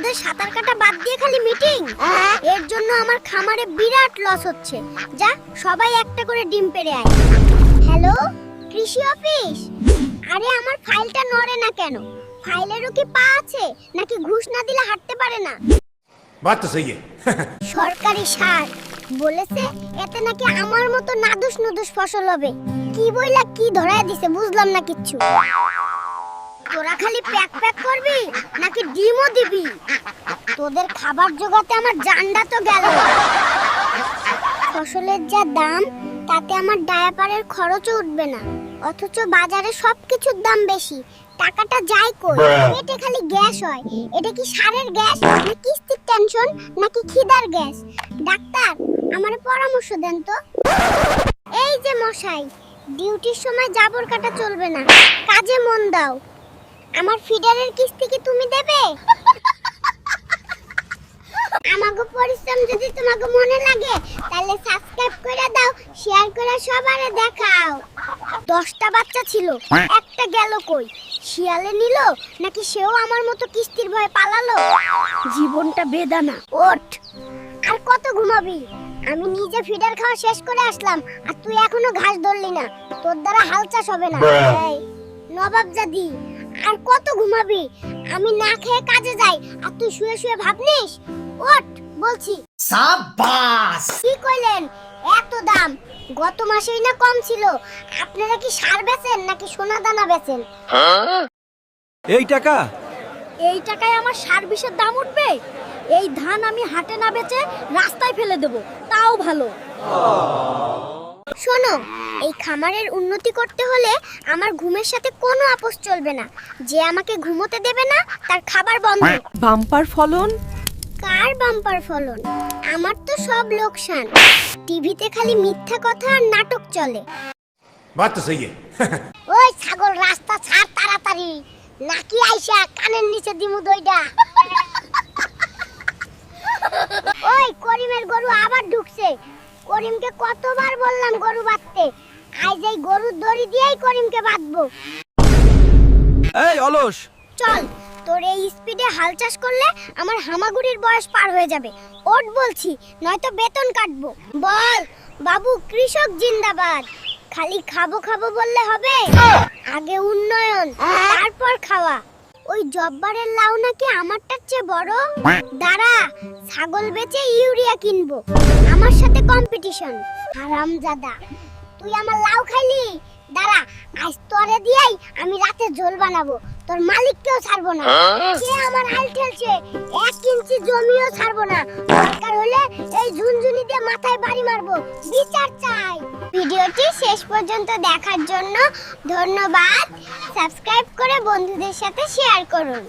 আমাদের সাতার কাটা বাদ দিয়ে খালি মিটিং হ্যাঁ। এর জন্য আমার খামারে বিরাট লস হচ্ছে। যা সবাই একটা করে ডিম পেড়ে আয়। হ্যালো কৃষি অফিস আরে আমার ফাইলটা নড়ে না কেন? ফাইলেরও কি পা আছে? নাকি ঘুষ না দিলে হাঁটতে পারে না? বাত তো সহি সরকারি সার। বলেছে এতে নাকি আমার মতো নাদুস নুদুস ফসল হবে। কি বইলা কি ধরায় দিছে বুঝলাম না কিচ্ছু। তোরা খালি প্যাক প্যাক করবি নাকি ডিমও দিবি? তোদের খাবার জোগাতে আমার জানডা তো গেল। ফসলের যা দাম তাতে আমার ডায়াপারের খরচও উঠবে না। অথচ বাজারে সবকিছুর দাম বেশি। টাকাটা যায় কই? পেটে খালি গ্যাস হয়। এটা কি সারের গ্যাস না কিস্তির টেনশন নাকি খিদার গ্যাস? ডাক্তার আমার পরামর্শ দেন তো। এই যে মশাই ডিউটির সময় জাবর কাটা চলবে না। কাজে মন দাও। আমার ফিডারের কিস্তি কি তুমি দেবে? আমাকে পরিশ্রম যদি তোমাকে মনে লাগে তাহলে সাবস্ক্রাইব করে দাও শেয়ার করে সবারে দেখাও। দশটা বাচ্চা ছিল একটা গেল কই? শিয়ালে নিল নাকি সেও আমার মতো কিস্তির ভয়ে পালালো? জীবনটা বেদানা। ওঠ আর কত ঘুমাবি? আমি নিজে ফিডার খাওয়া শেষ করে আসলাম আর তুই এখনও ঘাস ধরলি না। তোর দ্বারা হাল চাষ হবে না। নবাব জাদি আর কত ঘুমাবি? আমি না খেয়ে কাজে যাই আর তুই শুয়ে শুয়ে ভাবনিস? ওঠ বলছি। সাবাস কি কইলেন? এত দাম। গত মাসেই না কম ছিল। আপনারা কি সার বেচেন নাকি সোনা দানা বেচেন? এই টাকা? এই টাকায় আমার সার বিষের দাম উঠবে? এই ধান আমি হাটে না বেচে রাস্তায় ফেলে দেব। তাও ভালো। শোনো এই খামারের উন্নতি করতে হলে আমার ঘুমের সাথে কোনো আপোষ চলবে না। যে আমাকে ঘুমোতে দেবে না তার খাবার বন্ধ। বাম্পার ফলন? কার বাম্পার ফলন? আমার তো সব লোকসান। টিভিতে খালি মিথ্যা কথা আর নাটক চলে। বাত তো সহি ওই ছাগল রাস্তা ছাড় তাড়াতাড়ি। নাকি আইসা কানের নিচে দিমু দইডা ওই করিমের গরু আবার ঢুকছে। করিমকে কতবার বললাম গরু বাঁধতে? আজ এই গরুর দড়ি দিয়েই করিমকে বাঁধবো। এই অলস। চল তোর এই স্পিডে হাল চাষ করলে আমার হামাগুড়ির বয়স পার হয়ে যাবে। ওট বলছি নয়তো বেতন কাটবো। বল বাবু কৃষক জিন্দাবাদ। খালি খাব খাব বললে হবে? আগে উন্নয়ন তারপর খাওয়া। ওই জব্বারের লাউ নাকি আমারটার চেয়ে বড়? দাঁড়া, ছাগল বেচে ইউরিয়া কিনবো। আমার সাথে কম্পিটিশন হারামজাদা তুই আমার লাউ খাইলি? দাঁড়া, আজ তোরে দিয়েই আমি রাতে ঝোল বানাবো। তোর মালিককেও ছাড়বো না। সে আমার হাল ঠেলছে। এক ইঞ্চি জমিও ছাড়বো না। দরকার হলে এই ঝুনঝুনি দিয়ে মাথায় বাড়ি মারবো। বিচার চাই। ভিডিওটি শেষ পর্যন্ত দেখার জন্য ধন্যবাদ। সাবস্ক্রাইব করে বন্ধুদের সাথে শেয়ার করুন।